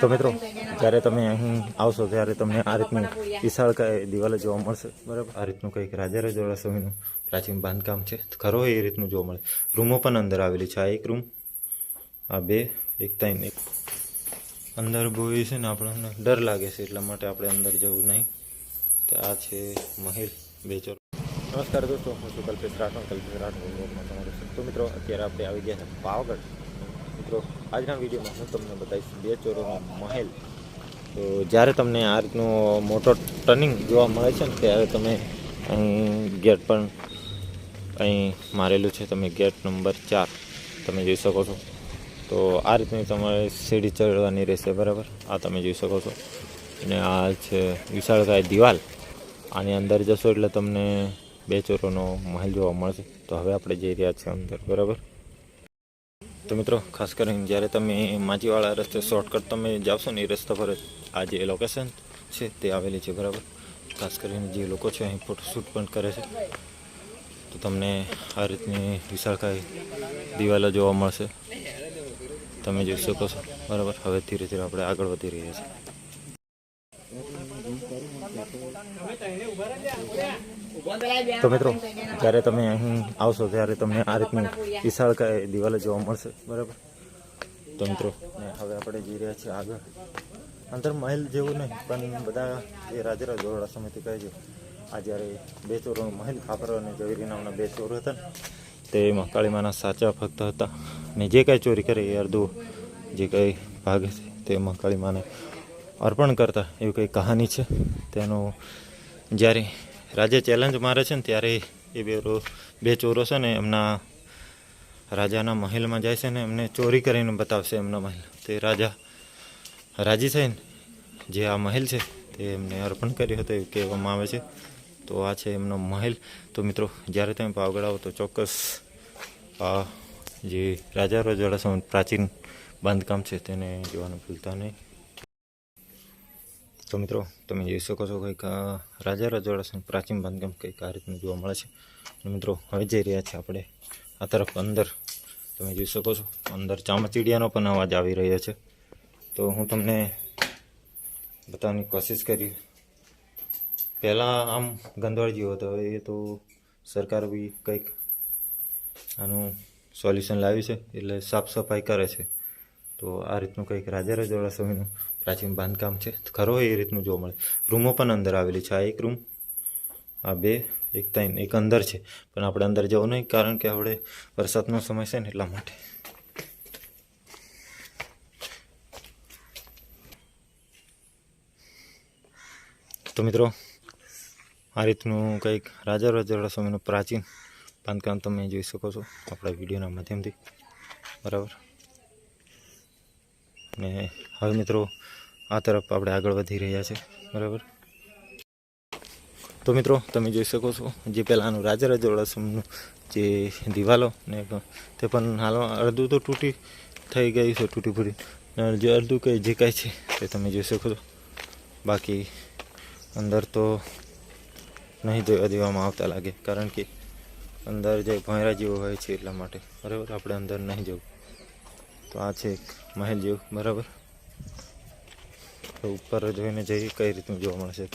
તો મિત્રો, જ્યારે તમે અહીં આવશો, ત્યારે તમને આ રીતનું વિશાળ દિવાલ જોવા મળશે. બરાબર? આ રીતનું કંઈક રાજા રજવાડા સમયનું પ્રાચીન બાંધકામ છે. ખરો એ રીતનું જોવા મળે. રૂમો પણ અંદર આવેલી છે. આ એક રૂમ, આ બે, એક ત્રણ, એક. અંદર બહુ છે ને આપણને ડર લાગે છે એટલા માટે આપણે અંદર જવું નહીં. તો આ છે મહેલ બે ચોર. નમસ્કાર દોસ્તો, હું છું કલ્પેશ રાઠોડ. કલ્પેશ રાઠોડ. તો મિત્રો, અત્યારે આપણે આવી ગયા છે પાવાગઢ. મિત્રો, આજના વિડીયોમાં હું તમને બતાવીશ બે ચોરોનો મહેલ. તો જ્યારે તમને આ રીતનું મોટો ટર્નિંગ જોવા મળે છે ને, ત્યારે તમે અહીં ગેટ પણ અહીં મારેલું છે. તમે ગેટ નંબર ચાર તમે જોઈ શકો છો. તો આ રીતની તમારે સીડી ચડવાની રહેશે, બરાબર? આ તમે જોઈ શકો છો. અને આ છે વિશાળકાય દિવાલ. આની અંદર જશો એટલે તમને બે ચોરોનો મહેલ જોવા મળશે. તો હવે આપણે જઈ રહ્યા છીએ અંદર, બરાબર? તો મિત્રો, ખાસ કરીને જ્યારે તમે માચીવાળા રસ્તે શોર્ટકટ તમે જાવશો ને એ રસ્તા પર આ જે લોકેશન છે તે આવેલી છે, બરાબર? ખાસ કરીને જે લોકો છે અહીં ફોટોશૂટ પણ કરે છે. તો તમને આ રીતની વિશાળકાય દિવાલો જોવા મળશે. તમે જોઈ શકો છો, બરાબર? હવે ધીરે ધીરે આપણે આગળ વધી રહ્યા છીએ. તો મિત્રો જ્યારે તમે અહીં આવશો ત્યારે તમને આ રીતની વિશાળ દિવાલ જોવા મળશે. બરાબર? તો મિત્રો ને હવે આપણે જઈ રહ્યા છીએ આગળ. અંદર મહેલ જેવું નહીં પણ બધા જે રાજા રજવાડા સમયથી કહે છે આ જ્યારે બે ચોરોનો મહેલ ખાપર અને ઝવેરી નામના બે ચોર હતા ને તે મકાળીમાના સાચા ભક્ત હતા. ને જે કાંઈ ચોરી કરે એ અડધું જે કંઈ ભાગે છે તે મકાળીમાને અર્પણ કરતા. એવી કંઈ કહાની છે? તેનો જ્યારે રાજા ચેલેન્જ મારે છે ને ત્યારે એ બે બે ચોરો છે ને એમના રાજાના મહેલમાં જાય છે ને એમને ચોરી કરીને બતાવશે એમના મહેલ. તે રાજા રાજી થઈને જે આ મહેલ છે તે એમને અર્પણ કર્યો હતો એવું કહેવામાં આવે છે. તો આ છે એમનો મહેલ. તો મિત્રો, જ્યારે તમે પાવગઢ આવો તો ચોક્કસ આ જે રાજા રજવાડા સમય પ્રાચીન બાંધકામ છે તેને જોવાનું ભૂલતા નહીં. તો મિત્રો, તમે જોઈ શકો છો કંઈક રાજા રજવાડા સમય પ્રાચીન બાંધકામ કંઈક આ રીતનું જોવા મળે છે. મિત્રો, હવે જઈ રહ્યા છીએ આપણે આ તરફ અંદર. તમે જોઈ શકો છો, અંદર ચામચીડિયાનો પણ અવાજ આવી રહ્યો છે. તો હું તમને બતાવવાની કોશિશ કરી પહેલાં આમ ગંદવાડ જેવો હતો, હવે એ તો સરકાર બી કંઈક આનું સોલ્યુશન લાવ્યું છે, એટલે સાફ સફાઈ કરે છે. તો આ રીતનું કંઈક રાજા રજવાડા સમયનું પ્રાચીન બાંધકામ છે. ખરો એ રીતનું જોવા મળે. રૂમો પણ અંદર આવેલી છે. આ એક રૂમ, આ બે, એક ત્રણ, એક અંદર છે. પણ આપણે અંદર જવું નહીં કારણ કે આપણે વરસાદનો સમય છે ને એટલા માટે. તો મિત્રો, આ રીતનું કંઈક રાજા રજવાડા સમયનું પ્રાચીન બાંધકામ તમે જોઈ શકો છો આપણા વિડીયોના માધ્યમથી. બરાબર? ને હવે મિત્રો આ તરફ આપણે આગળ વધી રહ્યા છે. બરાબર? તો મિત્રો, તમે જોઈ શકો છો જે પહેલાંનું રાજા રજોડાસમનું જે દિવાલો ને તે પણ હાલમાં અડધું તો તૂટી થઈ ગઈ છે, તૂટી ફૂટી જે અડધું કંઈ જે કાંઈ છે તે તમે જોઈ શકો છો. બાકી અંદર તો નહીં જોવા દેવામાં આવતા લાગે, કારણ કે અંદર જે ભોંયરા જેવો હોય છે એટલા માટે. બરાબર? આપણે અંદર નહીં જવું તો આ છે એક મહેલ જેવું, બરાબર? તો ઉપર જોઈને જઈએ કઈ રીતનું જોવા મળશે.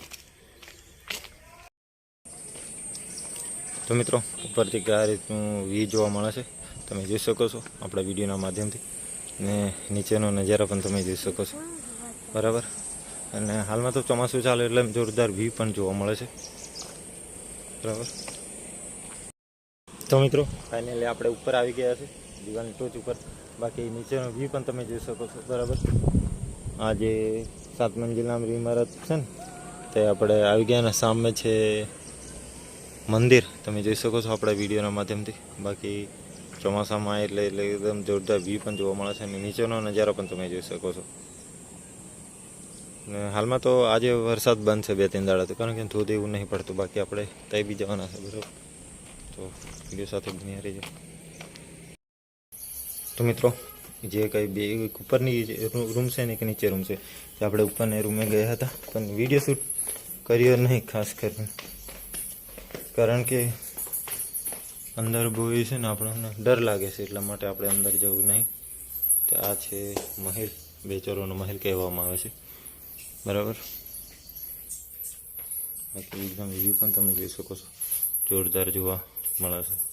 તો મિત્રો, ઉપરથી આ રીતનું વ્યૂ જોવા મળે છે, તમે જોઈ શકો છો આપણા વિડીયોના માધ્યમથી. ને નીચેનો નજારો પણ તમે જોઈ શકો છો, બરાબર? અને હાલમાં તો ચોમાસું ચાલે એટલે જોરદાર વ્યૂ પણ જોવા મળે છે, બરાબર? તો મિત્રો ફાઇનલી આપણે ઉપર આવી ગયા છે દિવાલની ટોચ ઉપર. બાકી નીચેનો વ્યૂ પણ તમે જોઈ શકો છો. બરાબર? આ જે સાત મંજિલના ઇમારત છે ને, તે આપણે આવી ગયાના સામે છે મંદિર. તમે જોઈ શકો છો આપણા વિડીયોના માધ્યમથી. બાકી ચોમાસામાં એટલે એટલે એકદમ જોરદાર વ્યૂ પણ જોવા મળે છે. અને નીચેનો નજારો પણ તમે જોઈ શકો છો. હાલમાં તો આજે વરસાદ બંધ છે બે ત્રણ દાડા તો. કારણ કે ધોધ એવું નહીં પડતું. બાકી આપણે તઈ બી જવાના છે. બરાબર? તો વીડિયો સાથે બની રહીજો. તો મિત્રો, જે કંઈ બે ઉપરની જે રૂમ છે ને કે નીચે રૂમ છે તે આપણે ઉપરને રૂમે ગયા હતા. પણ વીડિયો શૂટ કર્યો નહીં ખાસ કરીને. કારણ કે અંદર બહુ છે ને આપણને ડર લાગે છે, એટલા માટે આપણે અંદર જવું નહીં. તો આ છે મહેલ, બેચરોનો મહેલ કહેવામાં આવે છે. બરાબર? બાકી એકદમ વ્યૂ પણ તમે જોઈ શકો છો. જોરદાર જોવા મળે છે.